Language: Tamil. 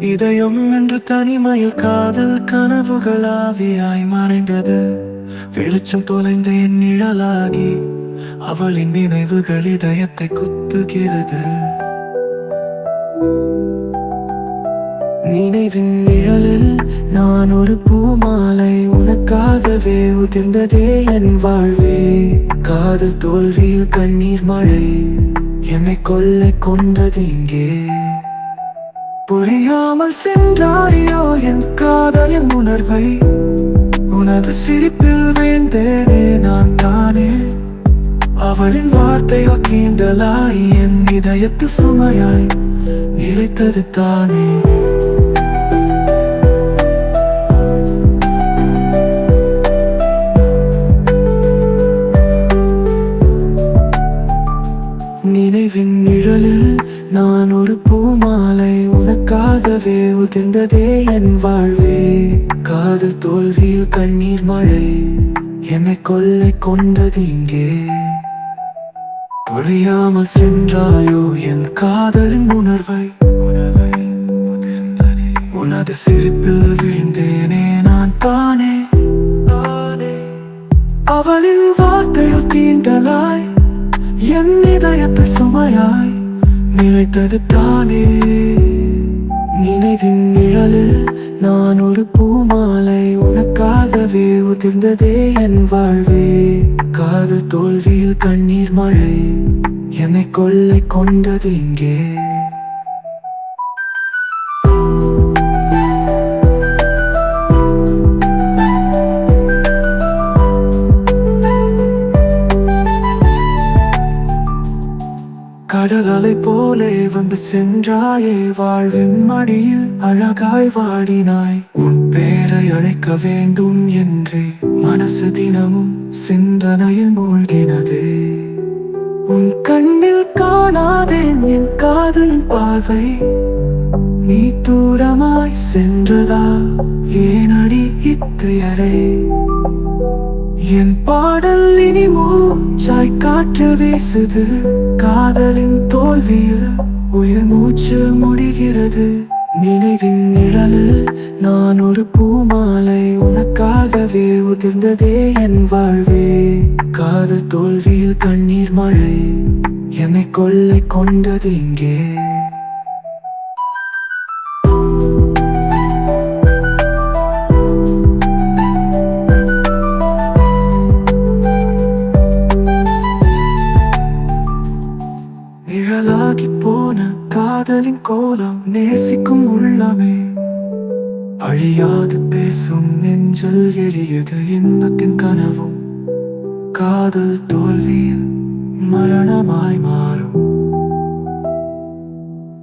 இதயம் என்று தனிமையில் காதல் கனவுகள் ஆவியாய் மறைந்தது. வெளிச்சம் தொலைந்த என் நிழலாகி அவளின் நினைவுகள் இதயத்தை குத்துகிறது. நினைவின் நிழலில் நான் ஒரு பூமாலை உனக்காகவே உதிர்ந்ததே என் வாழ்வே. காதல் தோல்வியில் கண்ணீர் மழை என்னை கொள்ளை கொண்டது இங்கே. புரியாமல் சென்றாயோ என் காதலின் உணர்வை? உனது சிரிப்பில் வேண்டேனே நான் தானே? அவளின் வார்த்தையோ கீண்டலாய் என் இதயத்து சுமையாய் நிலைத்தது தானே? நான் ஒரு பூமாலை உனக்காகவே உதிர்ந்ததே என் வாழ்வே. காதல் தோல்வியில் கண்ணீர் மழை என்னை கொள்ளை கொண்டது இங்கே. புரியாமல் சென்றாயோ என் காதலின் உணர்வை? உணர்வை உனது சிரிப்பில் விழுந்தேனே நான் தானே? தானே. அவளின் வார்த்தையில் தீண்டலாய் என் இதயத்தை சுமையாய். நிலைத்தது தானே? நினைவின் நிழலில் நான் ஒரு பூமாலை உனக்காகவே உதிர்ந்ததே என் வாழ்வே. காது தோல்வியில் கண்ணீர் மழை என்னை கொள்ளை கொண்டது இங்கே. கடல் அலை போலே வந்து சென்றாயே வாழ்வின் மடியில் அழகாய் வாடினாய். உன் பேரை அழைக்க வேண்டும் என்றே மனசு தினமும் சிந்தனையில் மூழ்கினது. உன் கண்ணில் காணாதேன் என் காதலின் பார்வை. நீ தூரமாய் சென்றதா ஏனடி இத்துயரே என் பாடல் இனி மூச்சாய் காற்று வீசுது. காதலின் தோல்வியில் உயிர் மூச்சு முடிகிறது. நினைவின் நிழலில் நான் ஒரு பூமாலை. உனக்காகவே உதிர்ந்ததே என் வாழ்வே. காதல் தோல்வியில் கண்ணீர் மழை. என்னை கொள்ளை கொண்டது இங்கே. நிழலாகி போன காதலின் கோலம் நேசிக்கும் உள்ளமே. அழியாது பேசும் நெஞ்சல் எரியது இன்பத்தின் கனவும். காதல் தோல்வியில் மரணமாய் மாறும்.